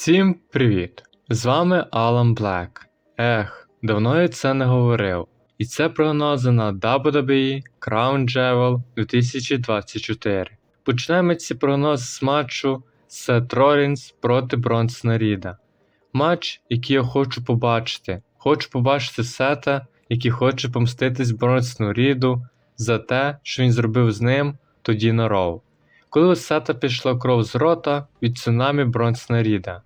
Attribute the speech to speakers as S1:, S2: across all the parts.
S1: Всім привіт! З вами Алан Блек. Ех, давно я це не говорив. І це прогнози на WWE Crown Jewel 2024. Почнемо ці прогнози з матчу Сет Ролінс проти Бронсона Ріда. Матч, який я хочу побачити. Хочу побачити Сета, який хоче помститись Бронсону Ріду за те, що він зробив з ним тоді на Роу. Коли у Сета пішла кров з рота від цунамі Бронсона Ріда.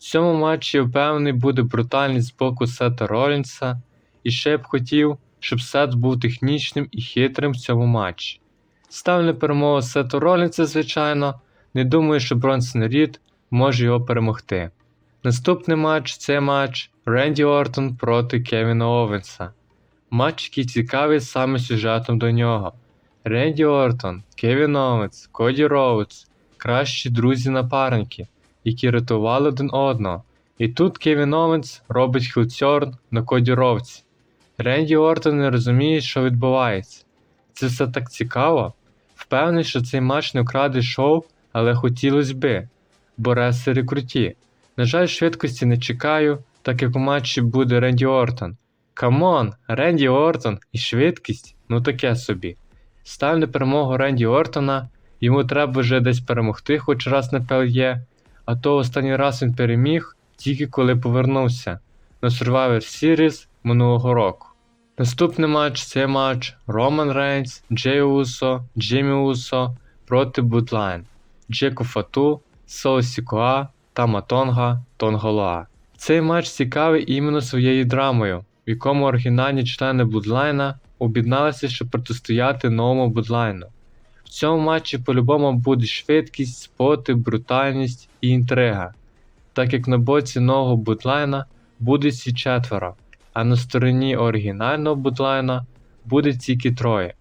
S1: В цьому матчі впевнений буде брутальність з боку Сета Ролінса, і ще б хотів, щоб Сет був технічним і хитрим в цьому матчі. Ставлю перемогу Сету Ролінса, звичайно, не думаю, що Бронсон Рід може його перемогти. Наступний матч це матч Ренді Ортон проти Кевіна Овенса. Матч, який цікавий саме сюжетом до нього. Ренді Ортон, Кевін Оуенс, Коді Роудс кращі друзі-напарники, які рятували один одного. І тут Кевін Оуенс робить хілцьорн на Коді Роудсі. Ренді Ортон не розуміє, що відбувається. Це все так цікаво. Впевнений, що цей матч не вкраде шоу, але хотілося би, бо ресери круті. На жаль, швидкості не чекаю, так як у матчі буде Ренді Ортон. Камон, Ренді Ортон і швидкість ну таке собі. Став на перемогу Ренді Ортона, йому треба вже десь перемогти хоч раз на пельє, а то останній раз він переміг тільки коли повернувся на Survivor Series минулого року. Наступний матч це матч Роман Рейнс, Джей Усо, Джиммі Усо проти Будлайн, Джеку Фату, Сол Сікоа та Матонга Тонголоа. Цей матч цікавий іменно своєю драмою, в якому оригінальні члени Будлайна об'єдналися, щоб протистояти новому Будлайну. В цьому матчі по-любому буде швидкість, споти, брутальність і інтрига, так як на боці нового Будлайна буде всі четверо, а на стороні оригінального Будлайна буде тільки троє,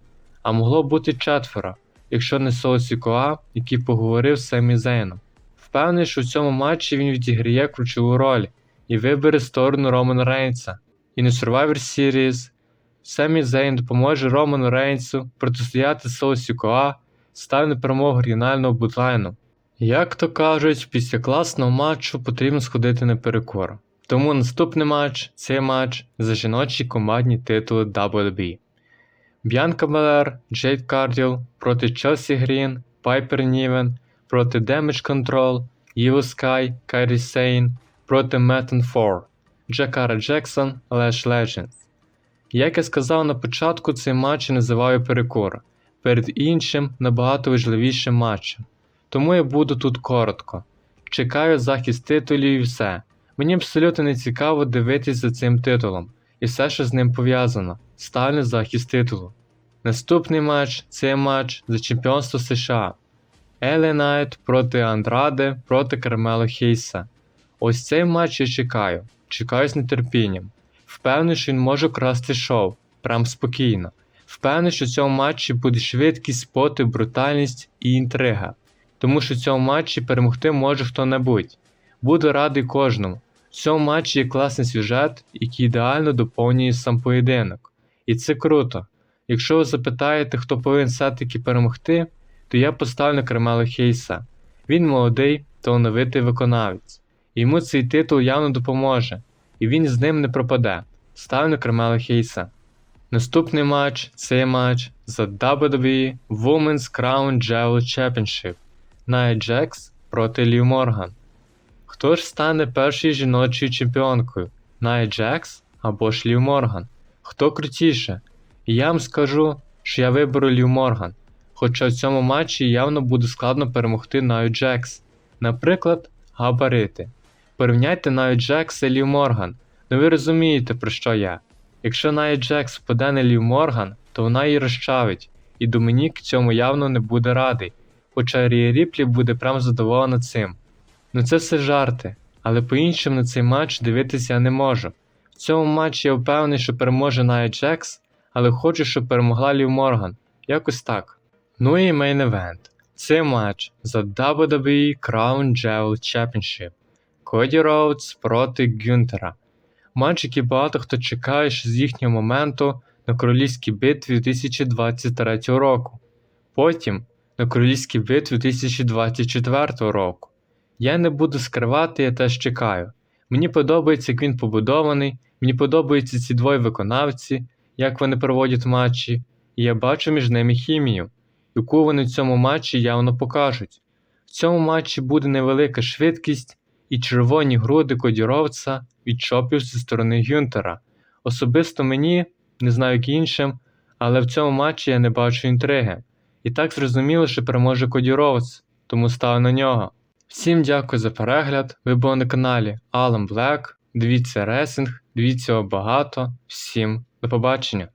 S1: а могло бути четверо, якщо не Сол Сікоа, який поговорив з Семі Зейном. Впевнений, що в цьому матчі він відіграє ключову роль і вибере сторону Романа Рейнса. І на Survivor Series Семі Зейн допоможе Роману Рейнсу протистояти Сол Сікоа, стане перемогу оригінального бутлайну. Як то кажуть, після класного матчу потрібно сходити на перекор. Тому наступний матч це матч за жіночі командні титули WWE. Б'янка Белер, Джейд Карділ проти Челсі Грін, Пайпер Нівен проти Damage Control, Іво Скай, Кайрі Сейн проти Меттен Фор, Джекара Джексон, Леш Legends. Як я сказав на початку, цей матч я називаю перекор, перед іншим набагато важливішим матчем. Тому я буду тут коротко. Чекаю захист титулів і все. Мені абсолютно не цікаво дивитись за цим титулом і все, що з ним пов'язано. Ставлю захист титулу. Наступний матч це матч за чемпіонство США. Елі Найт проти Андраде проти Кармела Хейса. Ось цей матч я чекаю. Чекаю з нетерпінням. Впевнений, що він може красти шоу, прям спокійно. Впевнений, що в цьому матчі буде швидкість, споти, брутальність і інтрига. Тому що в цьому матчі перемогти може хто-небудь. Буду радий кожному. В цьому матчі є класний сюжет, який ідеально доповнює сам поєдинок. І це круто. Якщо ви запитаєте, хто повинен все-таки перемогти, то я поставлю Кармела Хейса. Він молодий, талановитий виконавець. Йому цей титул явно допоможе і він з ним не пропаде. Ставлю Кармела Хейса. Наступний матч це матч за WWE Women's Crown Jewel Championship Nia Jax проти Лів Морган. Хто ж стане першою жіночою чемпіонкою? Nia Jax або ж Лів Морган? Хто крутіше? Я вам скажу, що я виберу Лів Морган, хоча в цьому матчі явно буде складно перемогти Наю Джекс. Наприклад, габарити. Порівняйте Наю Джекс і Лів Морган, ну ви розумієте, про що я. Якщо Ная Джекс впаде на Лів Морган, то вона її розчавить, і Домінік цьому явно не буде радий, хоча Рія Ріплі буде прям задоволена цим. Ну це все жарти, але по-іншому на цей матч дивитися я не можу. В цьому матчі я впевнений, що переможе Ная Джекс, але хочу, щоб перемогла Лів Морган. Якось так. Ну і мейн евент. Це матч за WWE Crown Jewel Championship. Коді Роудс проти Гюнтера. Який багато хто чекає ще з їхнього моменту на королівській битві 2023 року. Потім на королівській битві 2024 року. Я не буду скривати, я теж чекаю. Мені подобається, як він побудований, мені подобаються ці двоє виконавці, як вони проводять матчі, і я бачу між ними хімію, яку вони в цьому матчі явно покажуть. В цьому матчі буде невелика швидкість і червоні груди Кодіровца від чопів зі сторони Гюнтера. Особисто мені, не знаю як іншим, але в цьому матчі я не бачу інтриги. І так зрозуміло, що переможе Кодіровц, тому ставлю на нього. Всім дякую за перегляд. Ви були на каналі Alan Black. Дивіться ресинг, дивіться його багато. Всім до побачення!